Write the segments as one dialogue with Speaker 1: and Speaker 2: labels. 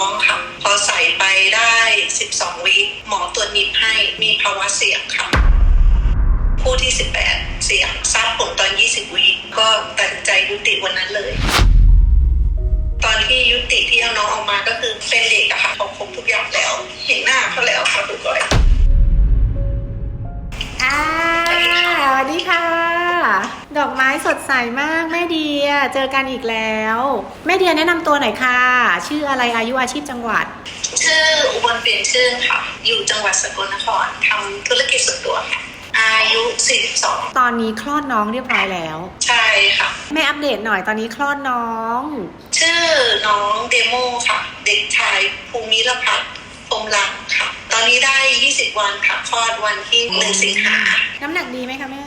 Speaker 1: ท้องค่ะ พอใส่ไปได้ 12 วิหมอตรวจนิดให้มีภาวะเสี่ยงค่ะคู่ที่ 18 เสี่ยงทราบผลตอน 20 วิก็ตัดใจยุติวันนั้นเลย ตอนที่ยุติที่เอาน้องออกมาก็คือเป็นเด็กอะค่ะเขาครบทุกอย่างแล้ว เห็นหน้าเขาแล้วค่ะทุกคน
Speaker 2: อ่าสวัสดีค่ะ ดอกไม้สดใสมากแม่เดีย เจอกันอีกแล้ว แม่เดียแนะนำตัวหน่อยค่ะ ชื่ออะไรอายุอาชีพจังหวัด
Speaker 1: ชื่ออุบลเปลี่ยนชื่อค่ะ อยู่จังหวัดสกลนครทำธุรกิจส่วนตัวค่ะ อายุ 42
Speaker 2: ตอนนี้คลอดน้องเรียบร้อยแล้ว
Speaker 1: ใช่ค่ะ
Speaker 2: แม่อัปเดตหน่อยตอนนี้คลอดน้อง
Speaker 1: ชื่อน้องเดโมค่ะ เด็กชายภูมิรพัฒน์พรหมรังค่ะ ตอนนี้ได้ 20 วันค่ะคลอดวันที่ 1 สิงหา
Speaker 2: น้ำหนักดีไหมคะแม่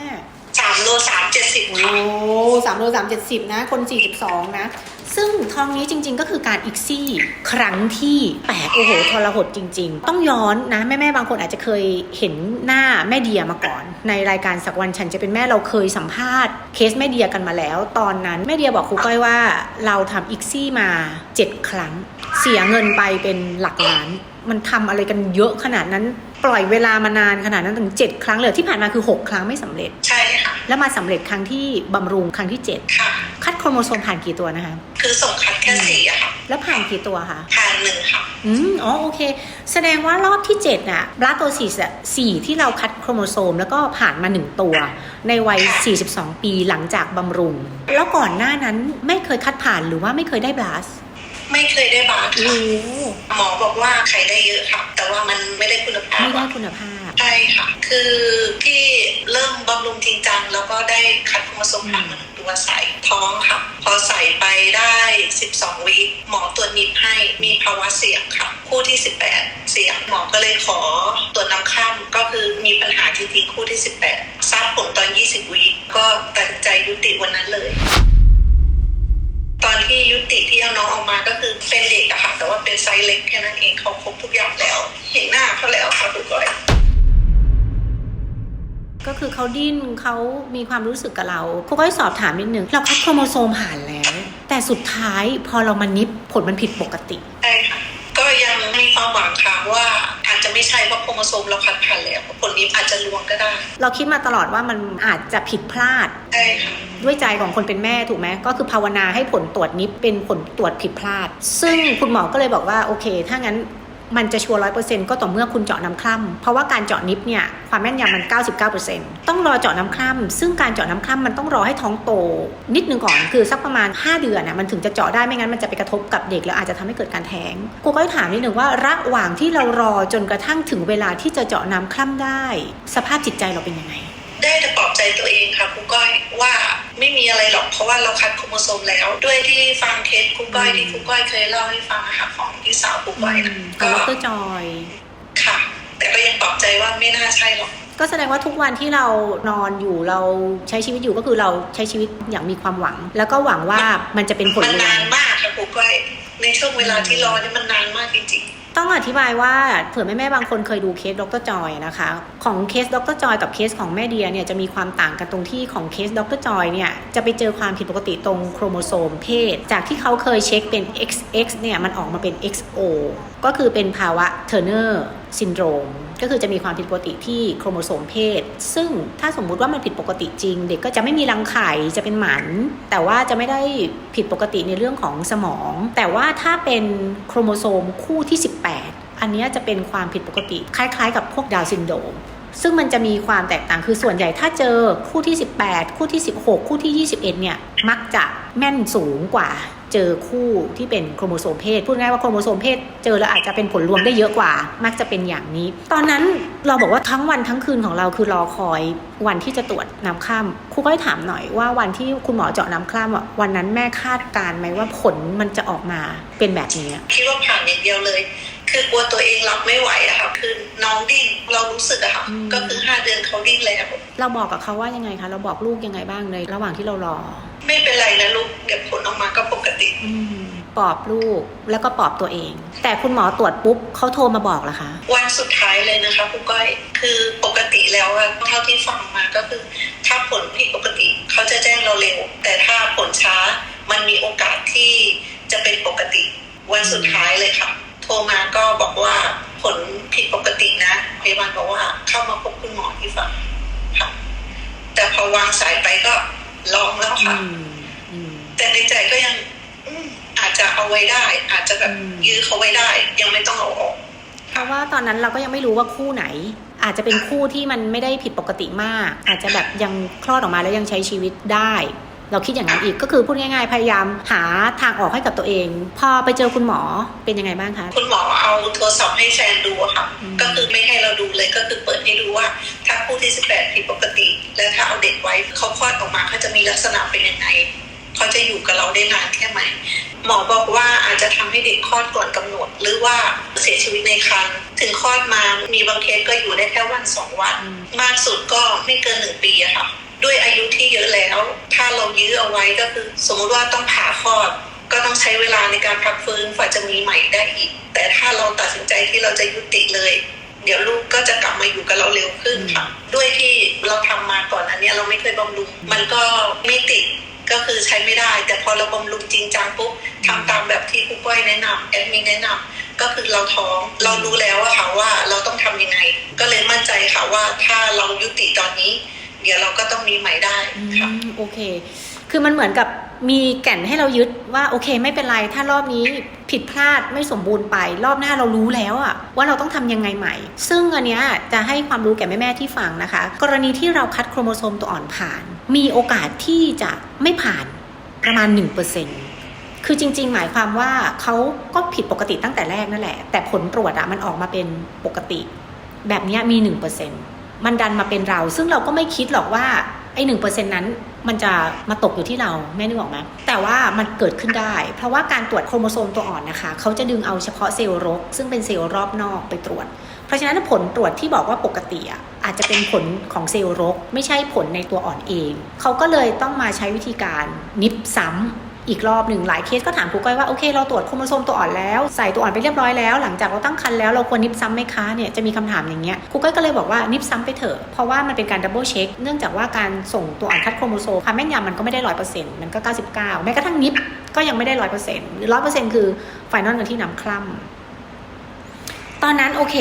Speaker 1: 3โล3 70
Speaker 2: โอ้
Speaker 1: ค่ะ
Speaker 2: สามโลสามเจ็ดสิบนะ คนสี่สิบสองนะ ซึ่งท้องนี้จริง ๆ ก็คือการอีกซี่ครั้งที่แปดโอ้โหทรหดจริง ๆ ต้องย้อนนะ แม่ๆบางคนอาจจะเคยเห็นหน้าแม่เดียมาก่อน ในรายการสักวันฉันจะเป็นแม่เราเคยสัมภาษณ์เคสแม่เดียกันมาแล้ว ตอนนั้นแม่เดียบอกครูก้อยว่าเราทำอีกซี่มาเจ็ดครั้ง เสียเงินไปเป็นหลักล้านมันทำอะไรกันเยอะขนาดนั้น ปล่อยเวลามานานขนาดนั้นถึง 7 ครั้งเลยที่ผ่านมาคือ 6 ครั้งไม่สำเร็จ
Speaker 1: ใช่ค่ะ
Speaker 2: แล้วมาสำเร็จครั้งที่บำรุงครั้งที่
Speaker 1: ค่ะ
Speaker 2: 7คัดโครโมโซมผ่านกี่ตัวนะคะ
Speaker 1: คือส่งคัดแค่สี่อะค่ะ
Speaker 2: แล้วผ่านกี่ตัวคะ
Speaker 1: ผ่านหนึ่งค่ะ
Speaker 2: อืมอ๋อโอเค แสดงว่ารอบที่7น่ะบลาโตซิสอะสี่ที่เราคัดโครโมโซมแล้วก็ผ่านมา 1 ตัว ในวัย 42 ปีหลังจากบำรุง แล้วก่อนหน้านั้นไม่เคยคัดผ่านหรือว่าไม่เคยได้บลาส
Speaker 1: ไม่เคยได้บาส
Speaker 2: โอ้
Speaker 1: ค่ะหมอบอกว่าไข่ได้เยอะค่ะ แต่ว่ามันไม่ได้คุณภาพ
Speaker 2: ไม่ได้
Speaker 1: อะ
Speaker 2: คุณภาพ
Speaker 1: ใช่ค่ะ คือที่เริ่มบำรุงจริงจังแล้วก็ได้คัดโครโมโซมผ่านมาหนึ่งตัวใส่ท้องค่ะ พอใส่ไปได้ 12 วิหมอตรวจนิดให้มีภาวะเสี่ยงค่ะ คู่ที่ 18 เสี่ยงหมอก็เลยขอตรวจน้ำข้ามก็คือมีปัญหาจริงๆคู่ที่ 18 ทราบผลตอน 20 วิก็ตัดสินใจยุติวันนั้นเลย ตอนที่ยุติที่เอาน้องออกมาก็คือเป็นเด็กอะค่ะ แต่ว่าเป็นไซส์เล็กแค่นั้นเองเขาครบทุกอย่างแล้ว เห็นหน้าเขาแล้วค่ะทุกคน
Speaker 2: ก็คือเขาดิ้นเขามีความรู้สึกกับเราครูก็สอบถามนิดนึงเราคัดโครโมโซมผ่านแล้ว แต่สุดท้ายพอเรามานิบผลมันผิดปกติ
Speaker 1: ใช่ค่ะก็ยังมีความหวังค่ะว่าอาจจะไม่ใช่เพราะโครโมโซมเราคัดผ่านแล้วผลนี้อาจจะลวงก็ได้
Speaker 2: เราคิดมาตลอดว่ามันอาจจะผิดพลาด
Speaker 1: ใช่ค่ะ
Speaker 2: ด้วยใจของคนเป็นแม่ถูกไหมก็คือภาวนาให้ผลตรวจนิบเป็นผลตรวจผิดพลาด ซึ่งคุณหมอก็เลยบอกว่าโอเค ถ้างั้นมันจะชัวร์ร้อยเปอร์เซ็นต์ก็ต่อเมื่อคุณเจาะน้ำคร่ำเพราะว่าการเจาะนิบเนี่ยความแม่นยำมัน99%ต้องรอเจาะน้ำคร่ำซึ่งการเจาะน้ำคร่ำมันต้องรอให้ท้องโต นิดนึงก่อนคือสักประมาณ 5 เดือนน่ะมันถึงจะเจาะได้ไม่งั้นมันจะไปกระทบกับเด็กแล้วอาจจะทำให้เกิดการแท้งกูก็ถามนิดนึงว่าระหว่างที่เรารอจนกระทั่งถึงเวลาที่จะเจาะน้ำคร่ำได้ สภาพจิตใจเราเป็นยังไง
Speaker 1: ต่ปลอบใจตัวเองค่ะครูก้อยว่าไม่มีอะไรหรอกเพราะว่าเราคัดโครโมโซมแล้ว ด้วยที่ฟังเคสครูก้อยที่ครูก้อยเคยเล่าให้ฟังอะค่ะของพี่สาวครูก้อยนะ
Speaker 2: กับ
Speaker 1: ก็
Speaker 2: ดรจอย
Speaker 1: ค่ะ แต่ก็ยังปลอบใจว่าไม่น่าใช่หรอก
Speaker 2: ก็แสดงว่าทุกวันที่เรานอนอยู่เราใช้ชีวิตอยู่ก็คือเราใช้ชีวิตอย่างมีความหวัง แล้วก็หวังว่ามันจะเป็นผล
Speaker 1: มัน
Speaker 2: เวลานา
Speaker 1: นมากค่ะครูก้อยในช่วงเวลาที่รอเนี่ยมันนานมากจริง
Speaker 2: ต้องอธิบายว่าเผื่อแม่แม่ๆบางคนเคยดูเคสดรจอยนะคะของเคสดรจอยกับเคสของแม่เดียเนี่ยจะมีความต่างกันตรงที่ของเคสดรจอยเนี่ยจะไปเจอความผิดปกติตรงโครโมโซมเพศ จากที่เขาเคยเช็คเป็น XX เนี่ยมันออกมาเป็น XO ก็คือเป็นภาวะเทอร์เนอร์ Turner Syndrome ก็คือจะมีความผิดปกติที่โครโมโซมเพศ ซึ่งถ้าสมมุติว่ามันผิดปกติจริง เด็กก็จะไม่มีรังไข่จะเป็นหมัน แต่ว่าจะไม่ได้ผิดปกติในเรื่องของสมอง แต่ว่าถ้าเป็นโครโมโซมคู่ที่ 18 อันนี้จะเป็นความผิดปกติ คล้ายๆ กับพวกดาวซินโดรมซึ่งมันจะมีความแตกต่างคือส่วนใหญ่ถ้าเจอคู่ที่ 18 คู่ที่ 16 คู่ที่ 21 เนี่ย มักจะแม่นสูงกว่า เจอคู่ที่เป็นโครโมโซมเพศ พูดง่ายว่าโครโมโซมเพศ เจอแล้วอาจจะเป็นผลรวมได้เยอะกว่า มักจะเป็นอย่างนี้ ตอนนั้นเราบอกว่าทั้งวันทั้งคืนของเราคือรอคอยวันที่จะตรวจน้ำข้ามครูก็ให้ถามหน่อยว่าวันที่คุณหมอเจาะน้ำข้ามอะวันนั้นแม่คาดการณ์ไหมว่าผลมันจะออกมาเป็นแบบนี้
Speaker 1: ๆคิดว่าผ่านอย่างเดียวเลย คือกลัวตัวเองรับไม่ไหวอะค่ะคือน้องดิ้นเรารู้สึกอะค่ะ
Speaker 2: อืม
Speaker 1: ก็คือห้าเดือนเขาดิ้นแล้ว
Speaker 2: เราบอกกับเขาว่ายังไงคะเราบอกลูกยังไงบ้างในระหว่างที่เรารอ
Speaker 1: ไม่เป็นไรนะลูกเดี๋ยวผลออกมาก็ ปกติ
Speaker 2: อืมปลอบลูกแล้วก็ปลอบตัวเอง แต่คุณหมอตรวจปุ๊บเขาโทรมาบอกเหรอคะ
Speaker 1: วันสุดท้ายเลยนะคะครูก้อยคือปกติแล้วอะเท่าที่ฟังมาก็คือ ถ้าผลผิดปกติเขาจะแจ้งเราเร็ว แต่ถ้าผลช้ามันมีโอกาสที่จะเป็นปกติ วันสุดท้ายเลยค่ะรมาก็บอกว่าผลผิดปกตินะพยาบาลบอกว่าเข้ามาพบคุณหมอที่ฝั่งค่ะ แต่พอวางสายไปก็ลองแล้ว
Speaker 2: อื
Speaker 1: ค่ะ
Speaker 2: มอืม
Speaker 1: แต่ในใจก็ยัง อืมอาจจะเอาไว้ได้ อาจจะแบบ
Speaker 2: อืม
Speaker 1: ยื้อเขาไว้ได้ ยังไม่ต้องเอาออก
Speaker 2: เพราะว่าตอนนั้นเราก็ยังไม่รู้ว่าคู่ไหน อาจจะเป็นคู่ที่มันไม่ได้ผิดปกติมาก อาจจะแบบยังคลอดออกมาแล้วยังใช้ชีวิตได้ เราคิดอย่างนั้นอีกก็คือพูดง่ายๆ พยายามหาทางออกให้กับตัวเอง พอไปเจอคุณหมอเป็นยังไงบ้างคะ
Speaker 1: คุณหมอเอาโทรศัพท์ให้แฟนดูอะค่ะ
Speaker 2: อืม
Speaker 1: ก็คือไม่ให้เราดูเลยก็คือเปิดให้ดูว่า ถ้าคู่ที่ 18 ผิดปกติ แล้วถ้าเอาเด็กไว้เขาคลอดออกมาเขาจะมีลักษณะเป็นยังไง เขาจะอยู่กับเราได้นานแค่ไหนหมอบอกว่าอาจจะทำให้เด็กคลอดก่อนกำหนด หรือว่าเสียชีวิตในครรภ์ถึงคลอดมามีบางเคสก็อยู่ได้แค่วันสองวัน มากสุดก็ไม่เกินหนึ่งปีอะค่ะ ด้วยอายุที่เยอะแล้ว ถ้าเรายื้อเอาไว้ก็คือสมมุติว่าต้องผ่าคลอด ก็ต้องใช้เวลาในการพักฟื้นกว่าจะมีใหม่ได้อีก แต่ถ้าเราตัดสินใจที่เราจะยุติเลย เดี๋ยวลูกก็จะกลับมาอยู่กับเราเร็วขึ้นค่ะ ด้วยที่เราทำมาก่อนอันเนี้ยเราไม่เคยบำรุง มันก็ไม่ติด ก็คือใช้ไม่ได้ แต่พอเราบำรุงจริงจังปุ๊บทำตามแบบที่คุณก้อยแนะนำแอดมินแนะนำก็คือเราท้องเรารู้แล้วอะค่ะว่าเราต้องทำยังไง ก็เลยมั่นใจค่ะว่าถ้าเรายุติตอนนี้ เดี๋ยวเราก็ต้องมีใหม่ได้ค่ะ
Speaker 2: โอเค คือมันเหมือนกับมีแก่นให้เรายึดว่าโอเค ไม่เป็นไร ถ้ารอบนี้ผิดพลาดไม่สมบูรณ์ไป รอบหน้าเรารู้แล้วอะว่าเราต้องทำยังไงใหม่ ซึ่งอันเนี้ยจะให้ความรู้แก่แม่ๆที่ฟังนะคะ กรณีที่เราคัดโครโมโซมตัวอ่อนผ่าน มีโอกาสที่จะไม่ผ่านประมาณ 1%คือจริง ๆ หมายความว่าเขาก็ผิดปกติตั้งแต่แรกนั่นแหละ แต่ผลตรวจอะมันออกมาเป็นปกติ แบบเนี้ยมี 1%มันดันมาเป็นเรา ซึ่งเราก็ไม่คิดหรอกว่า ไอ้หนึ่งเปอร์เซ็นต์นั้นมันจะมาตกอยู่ที่เราแม่นึกออกไหมแต่ว่ามันเกิดขึ้นได้ เพราะว่าการตรวจโครโมโซมตัวอ่อนนะคะ เขาจะดึงเอาเฉพาะเซลล์รก ซึ่งเป็นเซลล์รอบนอกไปตรวจ เพราะฉะนั้นผลตรวจที่บอกว่าปกติอะอาจจะเป็นผลของเซลล์รก ไม่ใช่ผลในตัวอ่อนเอง เขาก็เลยต้องมาใช้วิธีการนิบซ้ำ อีกรอบหนึ่งหลายเคสก็ถามครูก้อยว่าโอเคเราตรวจโครโมโซมตัวอ่อนแล้ว ใส่ตัวอ่อนไปเรียบร้อยแล้ว หลังจากเราตั้งครรภ์แล้วเราควรนิบซ้ำไหมคะเนี่ยจะมีคำถามอย่างเงี้ยครูก้อยก็เลยบอกว่านิบซ้ำไปเถอะเพราะว่ามันเป็นการดับเบิลเช็คเนื่องจากว่าการส่งตัวอ่อนคัดโครโมโซมความแม่นยำมันก็ไม่ได้ร้อยเปอร์เซ็นต์มันก็เก้าสิบเก้าแม้กระทั่งนิบก็ยังไม่ได้ร้อยเปอร์เซ็นต์ร้อยเปอร์เซ็นต์คือไฟนอลกันที่น้ำคร่ำตอนนั้นโอเค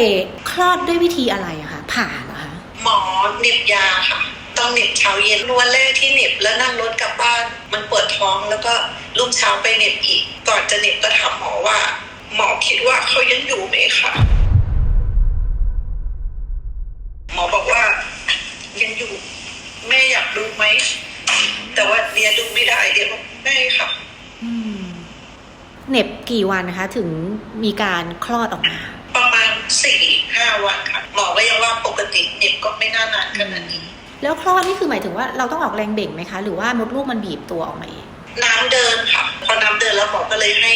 Speaker 2: คลอดด้วยวิธีอะไรอะคะผ่าเหรอคะ
Speaker 1: หมอเน็บยาค่ะ ต้องเหน็บเช้าเย็นวันแรกที่เหน็บแล้วนั่งรถกลับบ้าน มันปวดท้องแล้วก็รุ่งเช้าไปเหน็บอีก ก่อนจะเหน็บก็ถามหมอว่า หมอคิดว่าเขายังอยู่ไหมคะหมอบอกว่ายังอยู่แม่อยากดูไหมแต่ว่าเดียดูไม่ได้เดียบอกไม่ค่ะ
Speaker 2: อืมเหน็บกี่วันนะคะ ถึงมีการคลอดออกมา
Speaker 1: ประมาณสี่ห้าวันค่ะหมอก็ยังว่าปกติเหน็บก็ไม่น่านานขนาดนี้
Speaker 2: แล้วคลอดนี่คือหมายถึงว่าเราต้องออกแรงเบ่งไหมคะ หรือว่ามดลูกมันบีบตัวออกมาเอง
Speaker 1: น้ำเดินค่ะ พอน้ำเดินแล้วหมอก็เลยให้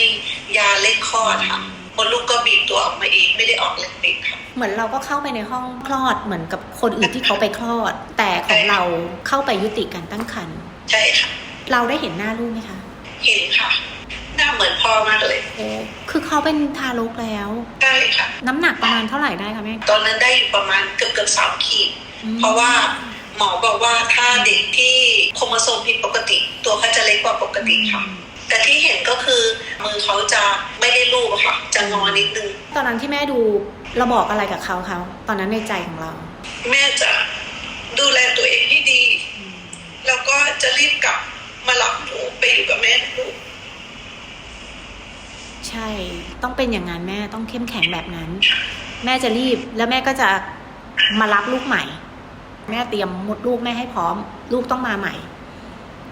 Speaker 1: ยาเล่นคลอดค่ะมดลูกก็บีบตัวออกมาเองไม่ได้ออกแรงเบ่งค่ะ
Speaker 2: เหมือนเราก็เข้าไปในห้องคลอดเหมือนกับคนอื่นที่เขาไปคลอด แต่ของเราเข้าไปยุติการตั้งครรภ์
Speaker 1: ใช่ค่ะ
Speaker 2: เราได้เห็นหน้าลูกไหมคะ
Speaker 1: เห็นค่ะหน้าเหมือนพ่อมากเลย
Speaker 2: โอ้คือเขาเป็นทารกแล้ว
Speaker 1: ใช่ค่ะ
Speaker 2: น้ำหนักประมาณเท่าไหร่ได้คะแม่
Speaker 1: ตอนนั้นได้อยู่ประมาณเกือบเกือบสามขีด
Speaker 2: อืม
Speaker 1: เพราะว่า หมอบอกว่าถ้าเด็กที่โครโมโซมผิดปกติ ตัวเขาจะเล็กกว่าปกติค่ะแต่ที่เห็นก็คือมือเขาจะไม่ได้ลูบอะค่ะ จะงอนิดนึง
Speaker 2: ตอนนั้นที่แม่ดูเราบอกอะไรกับเขาเขาตอนนั้นในใจของเรา
Speaker 1: แม่จะดูแลตัวเองให้ดี แล้วก็จะรีบกลับมารับหนูไปอยู่กับแม่ลูก
Speaker 2: ใช่ ต้องเป็นอย่างนั้นแม่ต้องเข้มแข็งแบบนั้น แม่จะรีบแล้วแม่ก็จะมารับลูกใหม่ แม่เตรียมมดลูกแม่ให้พร้อม ลูกต้องมาใหม่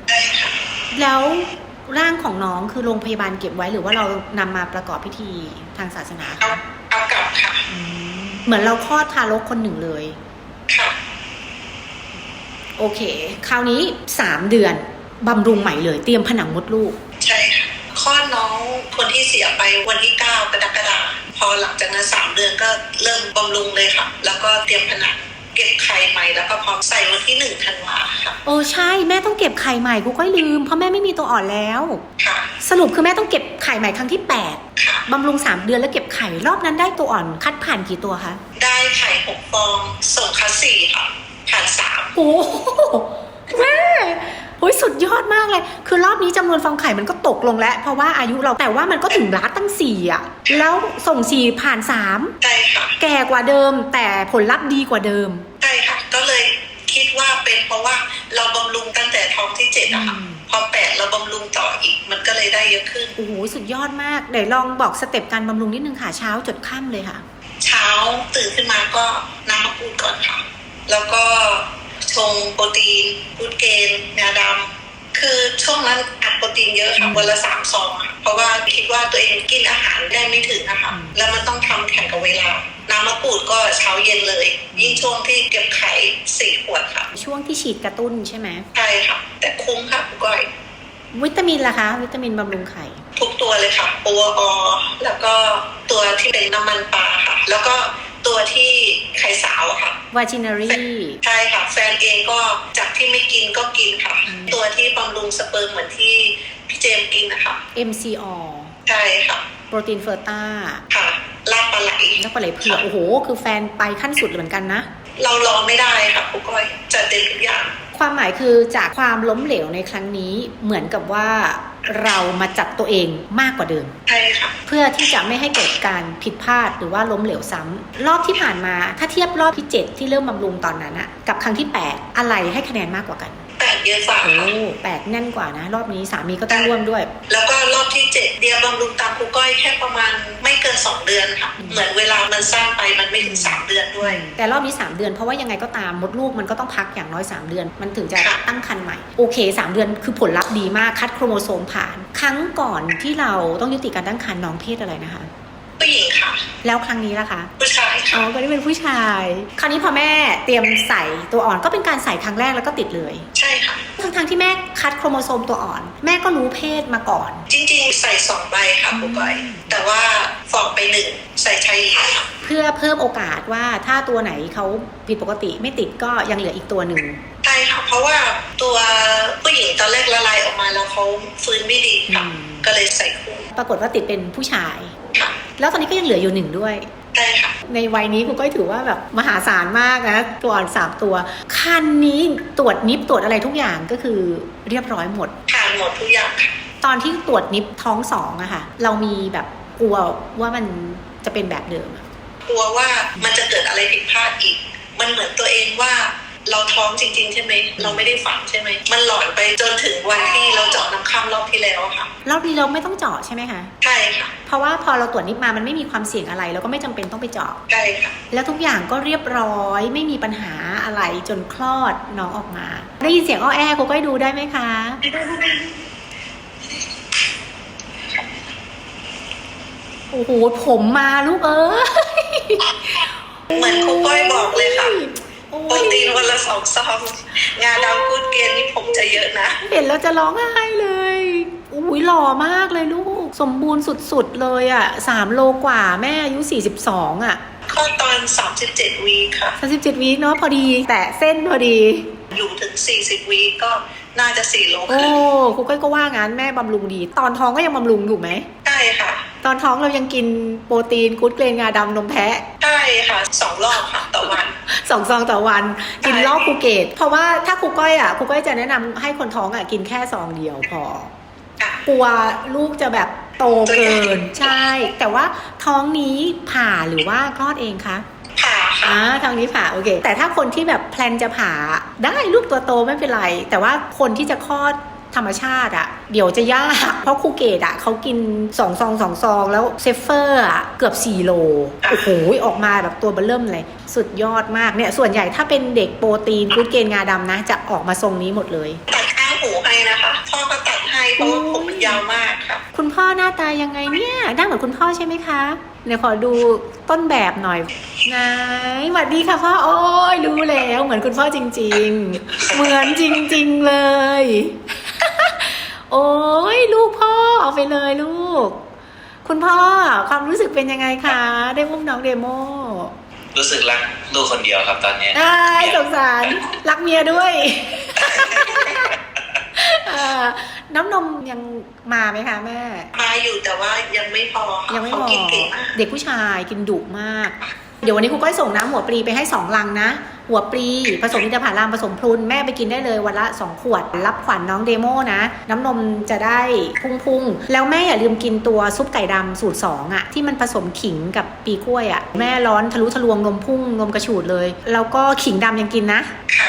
Speaker 1: ได้ค่ะ
Speaker 2: แล้วร่างของน้องคือโรงพยาบาลเก็บไว้หรือว่าเรานำมาประกอบพิธีทางศาสนา
Speaker 1: เอา
Speaker 2: คะ
Speaker 1: เอากลับค่ะ
Speaker 2: อืมเหมือนเราคลอดทารกคนหนึ่งเลย
Speaker 1: ค่ะ
Speaker 2: โอเค คราวนี้สามเดือนบำรุงใหม่เลย เตรียมผนังมดลูก
Speaker 1: ใช่ค่ะคลอดน้องคนที่เสียไปวันที่ 9 กรกฎาคมพอหลังจากนั้นสามเดือนก็เริ่มบำรุงเลยค่ะ แล้วก็เตรียมผนัง เก็บไข่ใหม่แล้วก็พร้อมใส่วันที่หนึ่งธันวาค่ะ
Speaker 2: โอ้ใช่แม่ต้องเก็บไข่ใหม่กูก็ลืมเพราะแม่ไม่มีตัวอ่อนแล้ว
Speaker 1: ค่ะ
Speaker 2: สรุปคือแม่ต้องเก็บไข่ใหม่ครั้งที่8
Speaker 1: ค่ะ
Speaker 2: บำรุง 3 เดือนแล้วเก็บไข่รอบนั้นได้ตัวอ่อนคัดผ่านกี่ตัวคะ
Speaker 1: ได้ไข่หกฟองส่งคัสสี่ค่ะผ่านสาม
Speaker 2: โอ้โหแม่ โอ้ยสุดยอดมากเลย คือรอบนี้จำนวนฟองไข่มันก็ตกลงแล้ว เพราะว่าอายุเราแต่ว่ามันก็ถึงลัดตั้งสี่อะ แล้วส่งสี่ผ่านสาม
Speaker 1: ใช่ค่ะ
Speaker 2: แก่กว่าเดิมแต่ผลลัพธ์ดีกว่าเดิม
Speaker 1: ใช่ค่ะ ก็เลยคิดว่าเป็นเพราะว่าเราบำรุงตั้งแต่ท้องที่เจ็ดอะค่ะ
Speaker 2: อืม
Speaker 1: พอแปดเราบำรุงต่ออีก มันก็เลยได้เยอะขึ้น
Speaker 2: โอ้โหสุดยอดมากเดี๋ยวลองบอกสเต็ปการบำรุงนิดนึงค่ะเช้าจดค่ำเลยค่ะ
Speaker 1: เช้าตื่นขึ้นมาก็น้ำมะกรูดก่อนค่ะ แล้วก็ ชงโปรตีนกูดเกนงาดำคือช่วงนั้นอัดโปรตีนเยอะค่ะ
Speaker 2: อืม
Speaker 1: วันละสามซองอะเพราะว่าคิดว่าตัวเองกินอาหารได้ไม่ถึงนะคะ
Speaker 2: อืม
Speaker 1: แล้วมันต้องทำแข่งกับเวลา น้ำมะกรูดก็เช้าเย็นเลย ยิ่งช่วงที่เก็บไข่สี่ขวดค่ะ
Speaker 2: ช่วงที่ฉีดกระตุ้นใช่ไหม
Speaker 1: ใช่ค่ะ แต่คุ้มค่ะคุณก้อย
Speaker 2: วิตามินล่ะคะ วิตามินบำรุงไข่
Speaker 1: ทุกตัวเลยค่ะโอออแล้วก็ตัวที่เป็นน้ำมันปลาค่ะ แล้วก็ ตัวที่ไข่สาวอะค่ะ
Speaker 2: วาจินารี
Speaker 1: ใช่ค่ะ แฟนเองก็จากที่ไม่กินก็กินค่ะ
Speaker 2: อืม
Speaker 1: ตัวที่บำรุงสเปิร์มเหมือนที่พี่เจมส์กินนะคะ
Speaker 2: MCO
Speaker 1: ใช่ค่ะ
Speaker 2: โปรตีนเฟอร์ต้า
Speaker 1: ค่ะลาบปลาไหล
Speaker 2: แล้วปลาไหลเผือกโอ้โห คือแฟนไปขั้นสุดเหมือนกันนะ
Speaker 1: เราลองไม่ได้ค่ะคุณก้อยจัดเต็มทุกอย่าง
Speaker 2: ความหมายคือจากความล้มเหลวในครั้งนี้เหมือนกับว่าเรามาจัดตัวเองมากกว่าเดิม
Speaker 1: ใช่ค่ะ
Speaker 2: เพื่อที่จะไม่ให้เกิดการผิดพลาดหรือว่าล้มเหลวซ้ำรอบที่ผ่านมาถ้าเทียบรอบที่ 7 ที่เริ่มบำรุงตอนนั้นอะกับครั้งที่ 8 อะไรให้คะแนนมากกว่ากัน
Speaker 1: แปดเยอะกว่า
Speaker 2: โอ้
Speaker 1: ค่ะ
Speaker 2: แปดแน่นกว่านะ รอบนี้สามีก็ต้องร่วมด้วย
Speaker 1: แล้วก็รอบที่เจ็ดเดียบำรุงตามครูก้อยแค่ประมาณไม่เกินสองเดือนค่ะ
Speaker 2: อืม
Speaker 1: เหมือนเวลามันสั้นไปมันไม่ถึงสามเดือนด้วย
Speaker 2: แต่รอบนี้3เดือนเพราะว่ายังไงก็ตามมดลูกมันก็ต้องพักอย่างน้อย3เดือน มันถึงจะ
Speaker 1: ค่ะ
Speaker 2: ตั้งครรภ์ใหม่ โอเค3เดือนคือผลลัพธ์ดีมากคัดโครโมโซมผ่าน ครั้งก่อนที่เราต้องยุติการตั้งครรภ์น้องเพศอะไรนะคะ
Speaker 1: ผู้หญิงค่ะ
Speaker 2: แล้วครั้งนี้ล่ะคะ
Speaker 1: ผู้ชาย
Speaker 2: อ๋
Speaker 1: ค่ะ
Speaker 2: อก็ได้เป็นผู้ชาย คราวนี้พอแม่เตรียมใส่ตัวอ่อนก็เป็นการใส่ครั้งแรกแล้วก็ติดเลย
Speaker 1: ใช่ค่ะ
Speaker 2: ทั้งๆที่แม่คัดโครโมโซมตัวอ่อน แม่ก็รู้เพศมาก่อน
Speaker 1: จริงๆ ใส่สองใบค่ะครูก้อยแต่ว่าฟอกไปหนึ่งใส่ชายหญิงค่ะ
Speaker 2: เพื่อเพิ่มโอกาสว่าถ้าตัวไหนเขาผิดปกติไม่ติดก็ยังเหลืออีกตัวหนึ่ง
Speaker 1: ใช่ค่ะ เพราะว่าตัวผู้หญิงตอนแรกละลายออกมาแล้วเขาฟื้นไม่ดีค่ะ
Speaker 2: อืม
Speaker 1: ก็เลยใส่คู่
Speaker 2: ปรากฏว่าติดเป็นผู้ชาย
Speaker 1: ค่ะ
Speaker 2: แล้วตอนนี้ก็ยังเหลืออยู่หนึ่งด้วย
Speaker 1: ใช่ค่ะ
Speaker 2: ในวัยนี้คุณก้อยถือว่าแบบมหาศาลมากนะ ตัวอ่อนสามตัว คันนี้ตรวจนิปตรวจอะไรทุกอย่างก็คือเรียบร้อยหมด
Speaker 1: ผ่านหมดทุกอย่างค่ะ
Speaker 2: ตอนที่ตรวจนิปท้องสองอะค่ะ เรามีแบบกลัวว่ามันจะเป็นแบบเดิมอะ
Speaker 1: กลัวว่ามันจะเกิดอะไรผิดพลาดอีก มันเหมือนตัวเองว่า เราท้องจริง ๆ ใช่ไหม เราไม่ได้ฝันใช่ไหม มันหลอนไปจนถึงวันที่เราเจาะน้ำข้ามรอบที่แล้วอะค่ะ
Speaker 2: รอบนี้เราไม่ต้องเจาะใช่ไหมคะ
Speaker 1: ใช่ค่ะ
Speaker 2: เพราะว่าพอเราตรวจนิปมามันไม่มีความเสี่ยงอะไรเราก็ไม่จำเป็นต้องไปเจาะ
Speaker 1: ใช่ค่ะ
Speaker 2: แล้วทุกอย่างก็เรียบร้อยไม่มีปัญหาอะไรจนคลอดน้องออกมา ได้ยินเสียงอ้อแอคุณก้อยดูได้ไหมคะ โอ้โหผมมาลูกเอ้ย
Speaker 1: เหมือนครูก้อยบอกเลยค่ะ
Speaker 2: โอ้
Speaker 1: โปร
Speaker 2: ย
Speaker 1: ตีนวันละสองซองงาดำกูดเกนนี่ผมจะเยอะนะ
Speaker 2: เห็นแล้วจะร้องไห้เลย อุ้ยหล่อมากเลยลูก สมบูรณ์สุดๆเลยอะ่ะสามโลกว่าแม่อายุ42อะ
Speaker 1: ข้อตอน37วีคค่ะ
Speaker 2: 37วีคเนาะพอดี แต่เส้นพอดี
Speaker 1: อยู่ถึง40วีคก็น่าจะ4โล
Speaker 2: โอ้
Speaker 1: ขึ้น
Speaker 2: ครูก้อยก็ว่างั้นแม่บำรุงดี ตอนท้องก็ยังบำรุงถูกไหม
Speaker 1: ใช่ค่ะ
Speaker 2: ตอนท้องเรายังกินโปรตีนกูดเกรนงาดำนมแพะ
Speaker 1: ใช่ค่ะสองรอบค่ะต่อวัน
Speaker 2: สองซองต่อวัน กิน
Speaker 1: ใช่
Speaker 2: รอบภูเก็ตเพราะว่าถ้าครูก้อยอะครูก้อยจะแนะนำให้คนท้องอะกินแค่ซองเดียวพอ
Speaker 1: ค่ะ
Speaker 2: กลัวลูกจะแบบโตเกิน ใช่ แต่ว่าท้องนี้ผ่าหรือว่าคลอดเองคะ
Speaker 1: ผ่าค่ะ
Speaker 2: อ่าทางนี้ผ่าโอเค แต่ถ้าคนที่แบบแพลนจะผ่าได้ลูกตัวโตไม่เป็นไร แต่ว่าคนที่จะคลอด ธรรมชาติอะเดี๋ยวจะยาก เพราะครูเกตอะเขากิน2ซอง2ซอง แล้วเซฟเฟอร์อะเกือบ4โลโอ้โหออกมาแบบตัวเบลเริ่มเลย สุดยอดมากเนี่ย ส่วนใหญ่ถ้าเป็นเด็กโปรตีนกูดเกนงาดำนะ จะออกมาทรงนี้หมดเลย
Speaker 1: ตัดข้างหูให้นะคะพ่อก็ตัดให้เพราะว่าผมมันยาวมากค่ะ
Speaker 2: คุณพ่อหน้าตายังไงเนี่ยหน้าเหมือนคุณพ่อใช่ไหมคะเดี๋ยวขอดูต้นแบบหน่อยไหนสวัสดีค่ะพ่อโอ้ยรู้แล้วเหมือนคุณพ่อจริง ๆ เหมือนจริง ๆเลย โอ้ยลูกพ่อเอาไปเลยลูก คุณพ่อความรู้สึกเป็นยังไงคะ ได้อุ้มน้องเดโม
Speaker 3: รู้สึกรักลูกคนเดียวครับตอนเนี้ย
Speaker 2: อ้ายสงสาร รักเมียด้วยเอ่อน้ำนมยังมาไหมคะแม่
Speaker 1: มาอยู่แต่ว่ายังไม่พอค่ะ
Speaker 2: ยังไม่
Speaker 1: เขา
Speaker 2: พอ
Speaker 1: กินเก่งมาก
Speaker 2: เด็กผู้ชายกินดุมาก เดี๋ยววันนี้ครูก้อยส่งน้ำหัวปลีไปให้สองลังนะ หัวปลีผสมอินทผลัมผสมพลุนแม่ไปกินได้เลยวันละ 2 ขวด รับขวัญน้องเดโมนะ น้ำนมจะได้พุ่งๆ แล้วแม่อย่าลืมกินตัวซุปไก่ดำสูตร 2อะ่ะที่มันผสมขิงกับปีกล้วยอะ่ะแม่ร้อนทะลุทะลวงนมพุ่งนมกระฉูดเลย แล้วก็ขิงดำยังกินนะ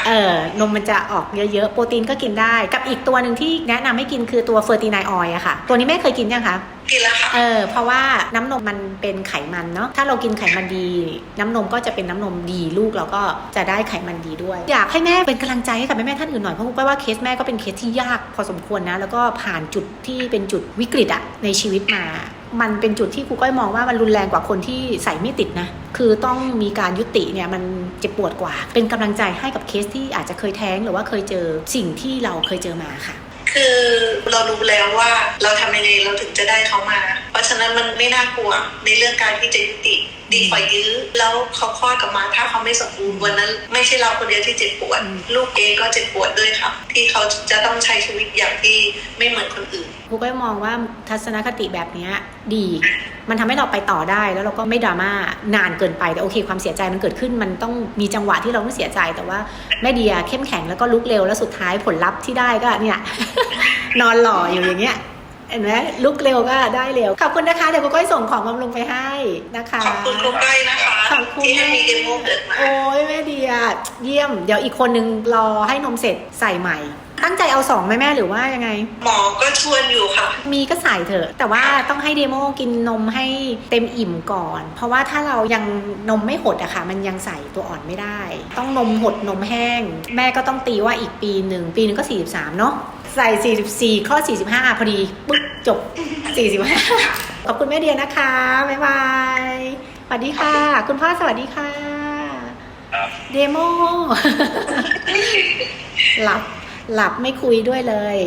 Speaker 2: เออนมมันจะออกเยอะๆ โปรตีนก็กินได้ กับอีกตัวหนึ่งที่แนะนำให้กินคือตัวเฟอร์ตินายออยอะค่ะ ตัวนี้แม่เคยกินยังคะ
Speaker 1: กินแล้วค่ะ
Speaker 2: เออ เพราะว่าน้ำนมมันเป็นไขมันเนาะ ถ้าเรากินไขมันดี น้ำนมก็จะเป็นน้ำนมดีลูกเราก็จะได้ไขมันดีด้วย อยากให้แม่เป็นกำลังใจให้กับแม่ๆท่านอื่นหน่อย เพราะว่าเคสแม่ก็เป็นเคสที่ยากพอสมควรนะ แล้วก็ผ่านจุดที่เป็นจุดวิกฤตอะในชีวิตมา มันเป็นจุดที่ครูก้อยมองว่ามันรุนแรงกว่าคนที่ใส่ไม่ติดนะ คือต้องมีการยุติเนี่ยมันเจ็บปวดกว่า เป็นกำลังใจให้กับเคสที่อาจจะเคยแท้งหรือว่าเคยเจอสิ่งที่เราเคยเจอมาค่ะ
Speaker 1: คือเรารู้แล้วว่าเราทำยังไงเราถึงจะได้เขามา เพราะฉะนั้นมันไม่น่ากลัวในเรื่องการที่จะยุติ ดีกว่ายื้อ แล้วเขาคลอดกลับมาถ้าเขาไม่สมบูรณ์วันนั้น ไม่ใช่เราคนเดียวที่เจ็บปวด
Speaker 2: อืม
Speaker 1: ลูกเองก็เจ็บปวดด้วยค่ะ ที่เขาจะต้องใช้ชีวิตอย่างที่ไม่เหมือนคนอื่น
Speaker 2: ครูก็มองว่าทัศนคติแบบเนี้ยดี มันทำให้เราไปต่อได้แล้วเราก็ไม่ดราม่านานเกินไปแต่โอเค ความเสียใจมันเกิดขึ้น มันต้องมีจังหวะที่เราต้องเสียใจแต่ว่าแม่เดียเข้มแข็งแล้วก็ลุกเร็วแล้วสุดท้ายผลลัพธ์ที่ได้ก็เนี่ยนอนหล่ออยู่อย่างเงี้ย เห็นไหมลุกเร็วก็ได้เร็ว ขอบคุณนะคะ เดี๋ยวครูก้อยส่งของบำรุงไปให้นะคะ
Speaker 1: ขอบคุณครูก้อยนะคะ
Speaker 2: ขอบคุณ
Speaker 1: ที่ให้
Speaker 2: แม่
Speaker 1: มีเดโมเกิดมา
Speaker 2: โอ้ยแม่เดียเยี่ยม เดี๋ยวอีกคนนึงรอให้นมเสร็จใส่ใหม่ ตั้งใจเอาสองไหมแม่หรือว่ายังไง
Speaker 1: หมอก็ชวนอยู่ค่ะ
Speaker 2: มีก็ใส่เถอะ แต่ว่าต้องให้เดโมกินนมให้เต็มอิ่มก่อน เพราะว่าถ้าเรายังนมไม่หดอะค่ะ มันยังใส่ตัวอ่อนไม่ได้ ต้องนมหดนมแห้ง แม่ก็ต้องตีว่าอีกปีหนึ่งปีหนึ่งก็ 43 เนาะใส่ 44คลอด45อะพอดีปึ๊บจบ 45 ขอบคุณแม่เดียนะคะ บ๊ายบายสวัสดีค่ะ คุณพ่อสวัสดีค่ะ
Speaker 3: ครับ
Speaker 2: เดโมหลับ หลับไม่คุยด้วยเลย